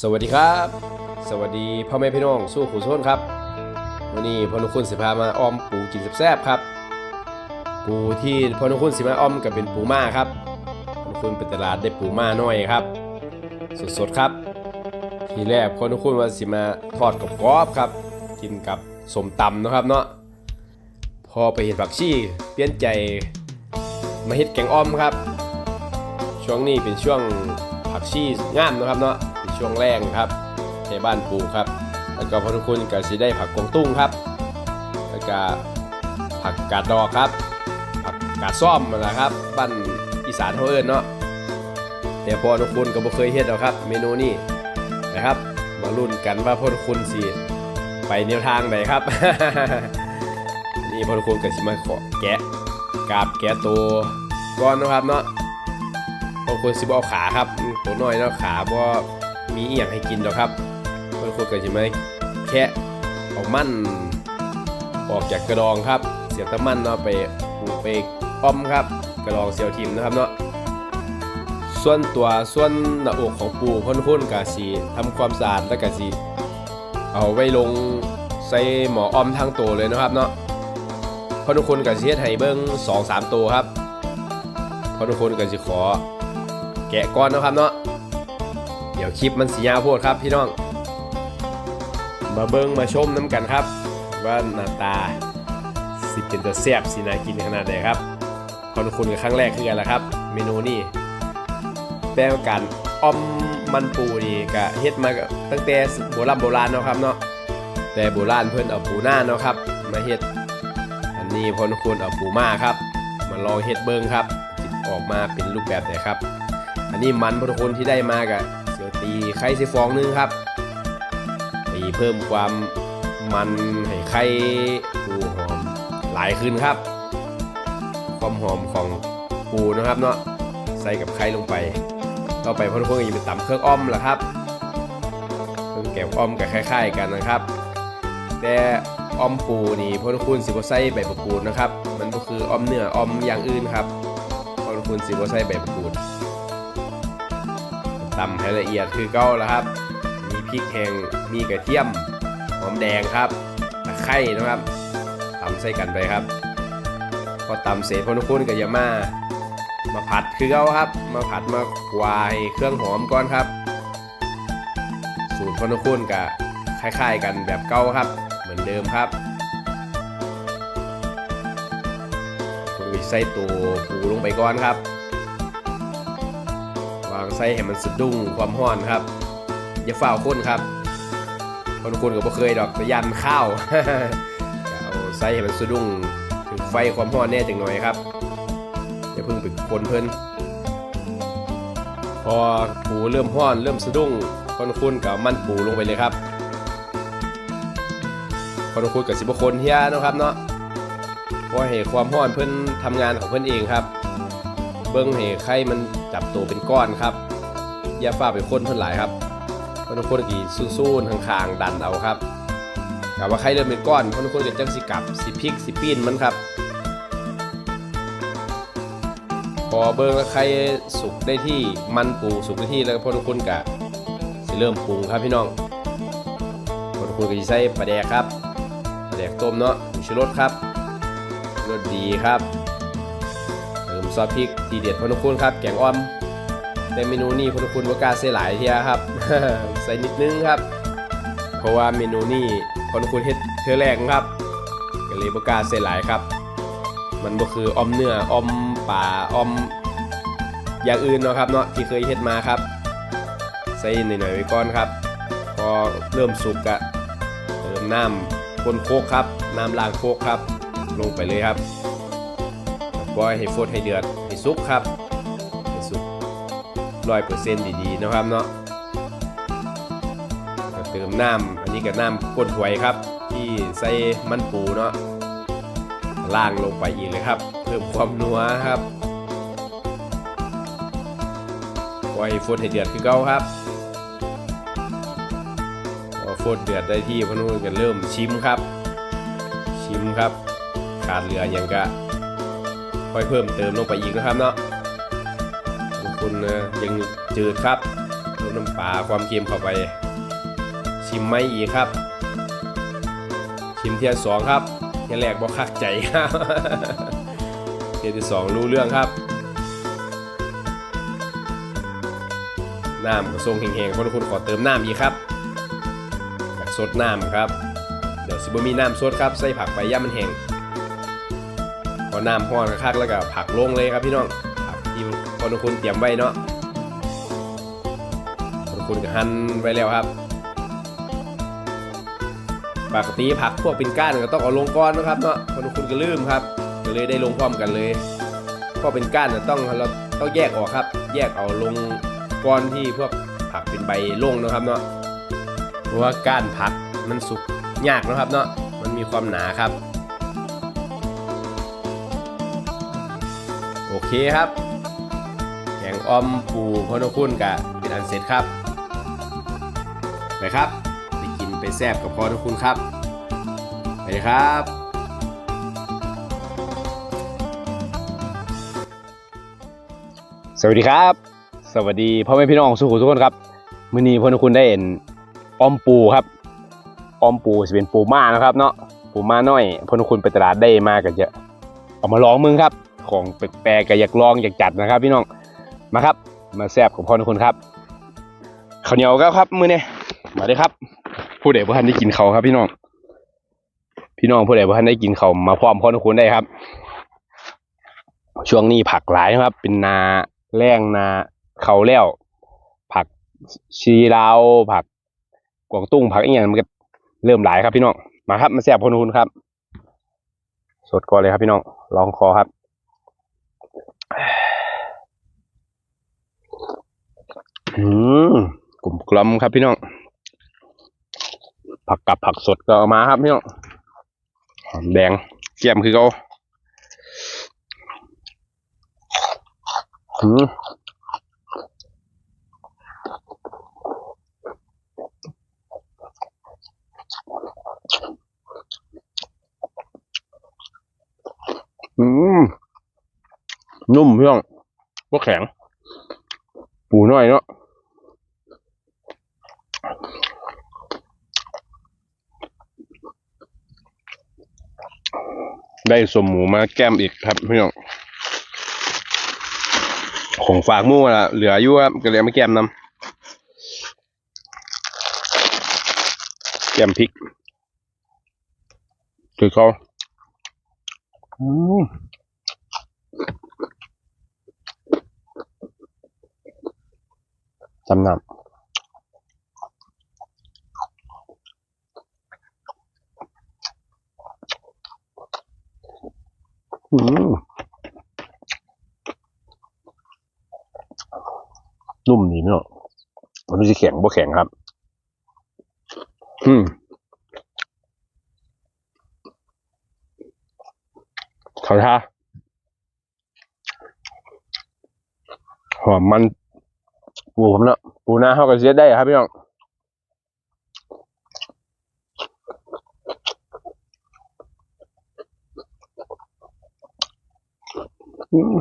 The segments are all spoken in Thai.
สวัสดีครับ สวัสดีพ่อแม่พี่น้องสู้ขู่โซนครับวันนี้พ่อนุคุณสิพามาอ้อมปูกินแซ่บครับ ปูที่พ่อนุคุณสิมาอ้อมก็เป็นปูม่าครับพ่อนุคุณไปตลาดได้ปูม่าน้อยครับ สดๆครับ ทีแรกพ่อนุคุณว่าสิมาทอดกับกรอบครับ กินกับสมตำนะครับเนาะพอไปเห็นผักชีเปลี่ยนใจมาเฮ็ดแกงอ้อมครับ ช่วงนี้เป็นช่วงผักชีงามนะครับเนาะ ช่วงแรงครับในบ้านปูครับ แล้วก็พอทุกคนก็สิได้ผักกวงตุ้งครับ แล้วก็ผักกาดดอกครับ ผักกาดซ่อมนะครับ บ้านอีสานเขาเอิ้นเนาะแต่พอทุกคนก็บ่เคยเฮ็ดหรอกครับ เมนูนี้นะครับ มาลุ้นกันว่าพอทุกคนสิไปแนวทางไหนครับ นี่พอทุกคนก็สิมาขอแกะกาบแกะตัวก่อนนะครับเนาะบางคนสิบเอาขาครับตัวน้อยเนาะขาบ่ มีอีหยังให้กินหรอกครับบางคนก็สิมแค่เอามันออกจากกระดองครับ เสียแตะมันเนาะไปปลูกไปอ้อมครับ กระดองเสียวทิมนะครับเนาะส่วนตัวส่วนหน้าอกของปูพ่นพ่นกาสีทำความสะอาดแล้วกาสีเอาไว้ลงใส่หมออ้อมทั้งตัวเลยนะครับเนาะพ่อทุกคนกาสีเฮ็ดให้เบิ้งสองสามตัวครับพ่อทุกคนก็สิขอ แกะก่อนนะครับเนาะ คลิปมันสียาวโพดครับพี่น้อง มาเบิ้งมาชมน้ำกันครับ ว่าหน้าตาสิเป็นตัวแซ่บสิน่ากินขนาดไหนครับขอบคุณกับครั้งแรกคือกันละครับ เมนูนี้แต่ว่าการอ้อมมันปูนี่ก็เฮ็ดมาตั้งแต่โบราณโบราณเนาะครับเนาะแต่โบราณเพิ่นเอาปูหน้าเนาะครับ มาเฮ็ดอันนี้พอนคุณเอาปูมาครับ มาลองเฮ็ดเบิ้งครับสิออกมาเป็นรูปแบบไหนครับ อันนี้มันพุทธคุณที่ได้มากะ ตีไข่สิฟองหนึงครับตีเพิ่มความมันให้ไข่ปูหอมหลายขึ้นครับ ความหอมของปูนะครับเนาะใส่กับไข่ลงไป ต่อไปพุทธคุณก็จะเป็นตำเครื่องอ้อมละครับเครื่องแกงอ้อมกับคล้ายๆกันนะครับ แต่อ้อมปูนี่พุทธคุณสิบใส่ใบมะกูดนะครับ มันก็คืออ้อมเนื้ออ้อมอย่างอื่นครับพุทธคุณสิบใส่ใบมะกูด ตำให้ละเอียดคือเก้าแล้วครับ มีพริกแห้งมีกระเทียมหอมแดงครับตะไคร้นะครับตำใส่กันไปครับพอตำเสร็จพอนุคุณกับยามามาผัดคือเก้าครับ มาผัดมาควายเครื่องหอมก่อนครับ สูตรพอนุคุณกับคล้ายๆกันแบบเก้าครับ เหมือนเดิมครับใส่ตัวปูลงไปก่อนครับ วางไส้ให้มันสะดุ้งความร้อนครับ อย่าฝ้าวข้นครับคนคนก็บ่เคยดอกแต่ยันข้าวเอาไส้ให้มันสะดุ้งถึงไฟความร้อนแน่จังหน่อยครับอย่าเพิ่งไปคนเพิ่นพอปูเริ่มร้อนเริ่มสะดุ้งคนคุณกับมันปูลงไปเลยครับคนคุณกับสิบคนเฮียนะครับเนาะเพราะให้ความร้อนเพิ่นทำงานของเพิ่นเองครับ เบิ้งให้ไข่มัน จับตัวเป็นก้อนครับ อย่าฝ้าไปค้นเพิ่นหลายครับเพราะทุกคนกี่สู้ๆทางคางๆดันเอาครับกะว่าไข่เริ่มเป็นก้อนเพราะทุกคนก็จังสิกลับสิพลิกสิปีนมันครับพอเบิ้งแล้วไข่สุกได้ที่มันปูสุกได้ที่แล้วพอทุกคนกะสิเริ่มปรุงครับพี่น้องพอทุกคนก็จะใส่ปลาแดกครับปลาแดกต้มเนาะชูรสครับรสดีครับ ซอสพริกทีเด็ดพนุคุณครับ แกงอ้อม แต่เมนูนี้พนุคุณว่ากล้าใส่หลายเทียครับ ใส่นิดนึงครับ เพราะว่าเมนูนี้พนุคุณเฮ็ดเทื่อแรกครับก็เลยบ่กล้าใส่หลายครับ มันบ่คืออ้อมเนื้ออ้อมปลาอ้อม อย่างอื่นเนาะครับเนาะที่เคยเฮ็ดมาครับ ใส่หน่อยๆไว้ก่อนครับ พอเริ่มสุกอะเติมน้ำคนโคกครับ น้ำล้างโคกครับ ลงไปเลยครับ ปล่อยให้ฟดให้เดือดให้สุกครับให้สุกร้อยเปอร์เซ็นต์ดีๆนะครับเนาะเติมน้ำอันนี้กับน้ำก้นหวยครับ ที่ใส่มันปูเนาะล่างลงไปอีกเลยครับ เพิ่มความนัวครับปล่อยให้ฟดให้เดือดคือเก่าครับพอฟดเดือดได้ที่พนุ่นก็เริ่มชิมครับ ชิมครับ ขาดเหลืออย่างกะ ค่อยเพิ่มเติมลงไปอีกนะครับเนาะบางคนนะยังจืดครับเพิ่มน้ำปลาความเค็มเข้าไป ชิมไม่อีกครับ ชิมเทียสองครับเทียแรกบอกคักใจครับเทียที่สองรู้เรื่องครับน้ำก็ทรงแห้งๆคนคุณขอเติมน้ำอีกครับอยากสดน้ำครับ เดี๋ยวสิบมีน้ำสดครับใส่ผักไปย่ามันแห้ง พอน้ำห้อนคักแล้วก็ผักลงเลยครับพี่น้องผักที่คนคุณเตรียมไว้เนาะคนคุณก็หั่นไว้แล้วครับปกติผักพวกเป็นก้านก็ต้องเอาลงก้อนนะครับเนาะคนคุณก็ลืมครับก็เลยได้ลงพร้อมกันเลยพราะเป็นก้านน่ะต้องเราต้องแยกออกครับ แยกเอาลงก้อนที่พวกผักเป็นใบลงนะครับเนาะเพราะว่าก้านผักมันสุกยากนะครับเนาะมันมีความหนาครับ เคครับ แกงออมปูพอนคุณกะเป็นอันเสร็จครับ ไปครับ ไปกินไปแซบกับพอนคุณครับ ไปเลยครับสวัสดีครับ สวัสดีพ่อแม่พี่น้องสุขุทุกคนครับมื้อนี้พอนคุณได้เห็นออมปูครับออมปูจะเป็นปูม่านะครับ เนาะปูม่าน้อยพอนคุณไปตลาดได้มากันเยอะเอามาลองมึงครับ ของแปลกๆก็อยากลองอยากจัดนะครับ พี่น้องมาครับ มาแซบของพ่อทุกคนครับข้าวเหนียวก็ครับมือเนี่ยมาเลยครับ ผู้ใดผู้ทันได้กินเขาครับ พี่น้อง พี่น้องผู้ใดผู้ทันได้กินเขามาพร้อมพ่อทุกคนได้ครับ ช่วงนี้ผักหลายนะครับ เป็นนาแรงนาเขาแล้ว ผักชีลาวผักกวางตุ้งผักอีกอย่างมันก็เริ่มหลายครับพี่น้องมาครับมาแซบพ่อทุกคนครับ สดก่อนเลยครับพี่น้องลองคอครับ อืมกลุ่มกลมครับพี่น้อง ผักกับผักสดก็เอามาครับพี่น้องหอมแดงเกี่ยมคือเขาอืมอืม นุ่มพี่น้องก็แข็ง ปูน้อยเนาะได้สมหมูมาแก้มอีกครับพี่น้องของฝากมู่ละเหลืออยู่ครับก็เลยมาแก้มนำแก้มพริกคือเขาอืม จำนำอืมนุ่มดีเนาะมันไม่ใช่แข็งบ่แข็งครับ อืมเขาท่าหอมมัน ปูผมเนาะปูนาเขาก็เสียได้ครับพี่น้องอืม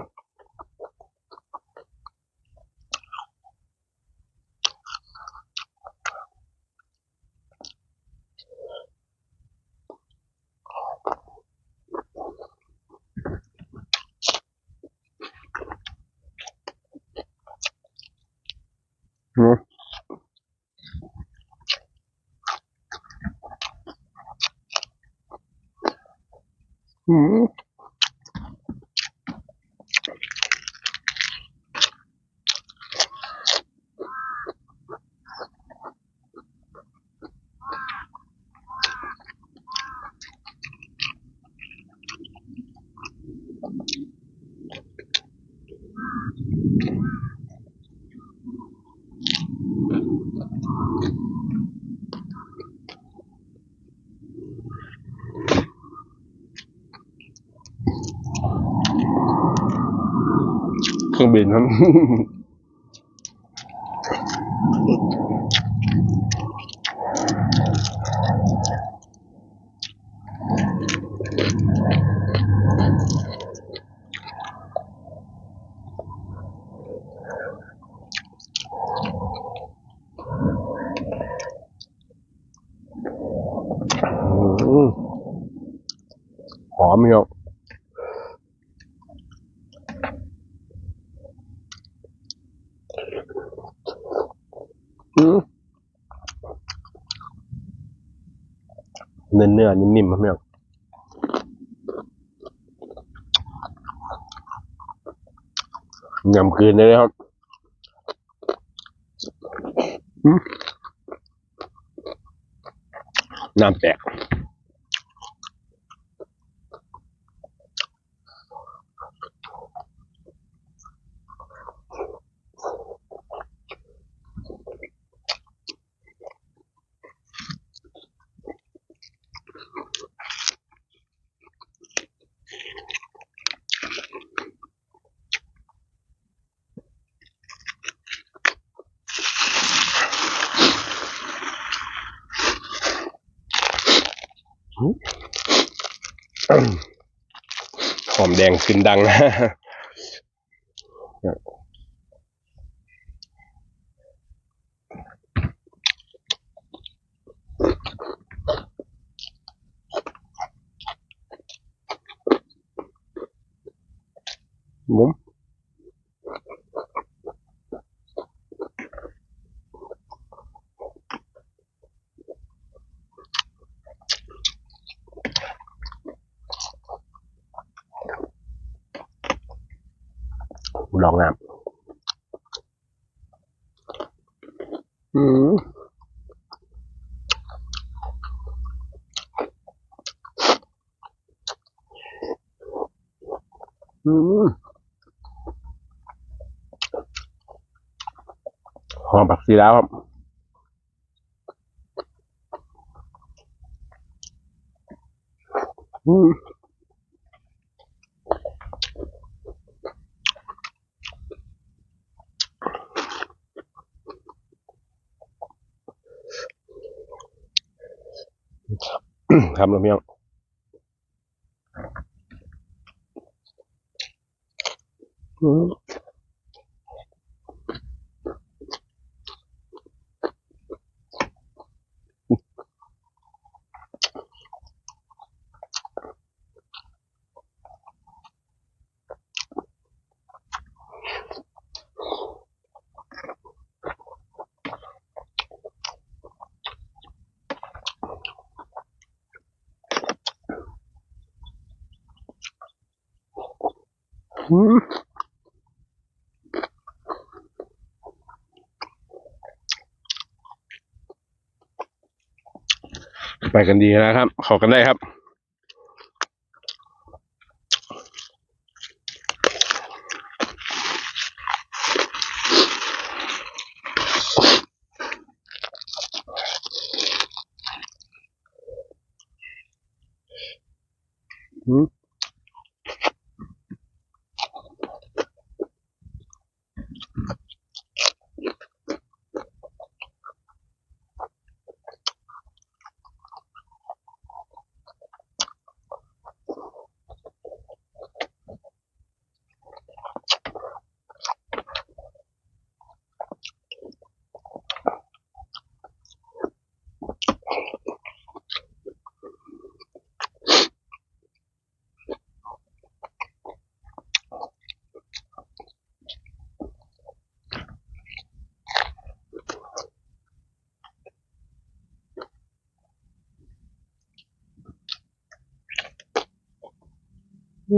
เครื่องบินครับ หอมเหี่ยว เนื้อเนื้อนิ่มๆครับพี่น้องยำคืนได้เลยครับน้ำแตก หอมแดงขึ้นดังมุม ลองน้ำอืมอืมหอมผักชีแล้วครับอืม ครับน้องเมียงอืม ไปกันดีนะครับ ขอกันได้ครับ ผ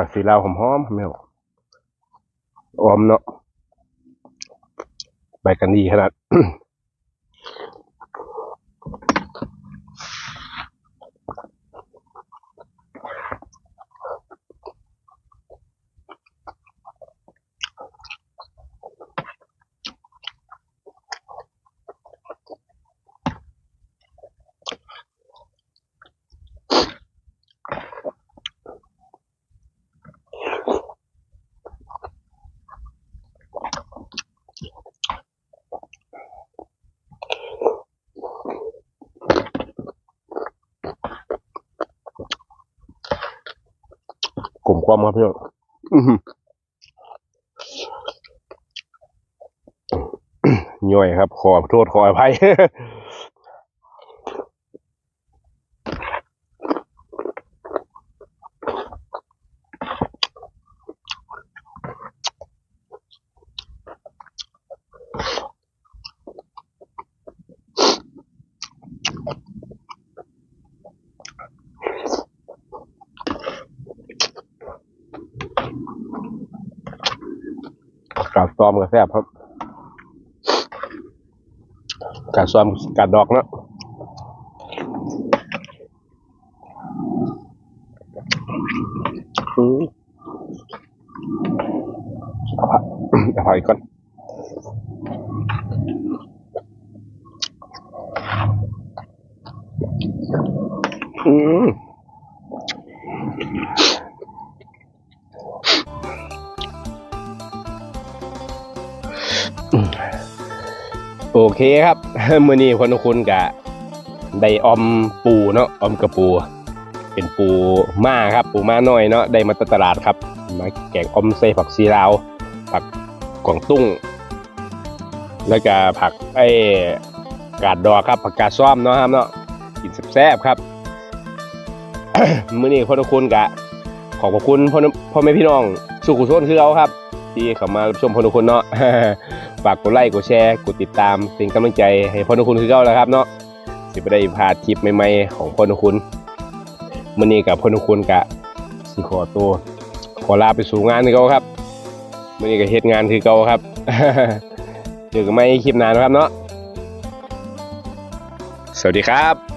ักสีลาวหอมๆไม่หรอก ออมเนาะไปกันดีขนาด กลมกลอมครับพี่น้องอื้อหือย่อยครับ ขอโทษขออภัย การซ้อมก็แซ่บครับการซ้อมการดอกเนาะอืมเอาผักเอาผักอีกก่อนอืม โอเคครับมื้อนี้คนทุกคนกะได้ออมปูเนาะออมกระปู เป็นปูม่าครับปูม่าน้อยเนาะได้มาตลาดครับมาแกงอมใส่ผักซีลาว ผักกวางตุ้ง แล้วก็ผักไอ้กาดดอครับผักกาดซ้อมเนาะครับเนาะกินแซ่บครับมื้อนี้คนทุกคนกะ ขอบพระคุณพ่อพ่อแม่พี่น้อง สุขุชนคือเราครับ ที่เข้ามารับชมพ่อทุกคนเนาะ ฝากกดไลค์กดแชร์กดติดตามเป็นกำลังใจให้พ่อนุคุณคือเก่าแล้วครับเนาะสิบได้พาดคลิปใหม่ๆของพ่อนุคุณมื่อนี้กับพ่อนุคุณกะสิขอตัวขอลาไปสู่งานคือเก่าครับมื่อนี้กับเหตุงานคือเก่าครับเจอกันใหม่คลิปหน้านะครับเนาะสวัสดีครับ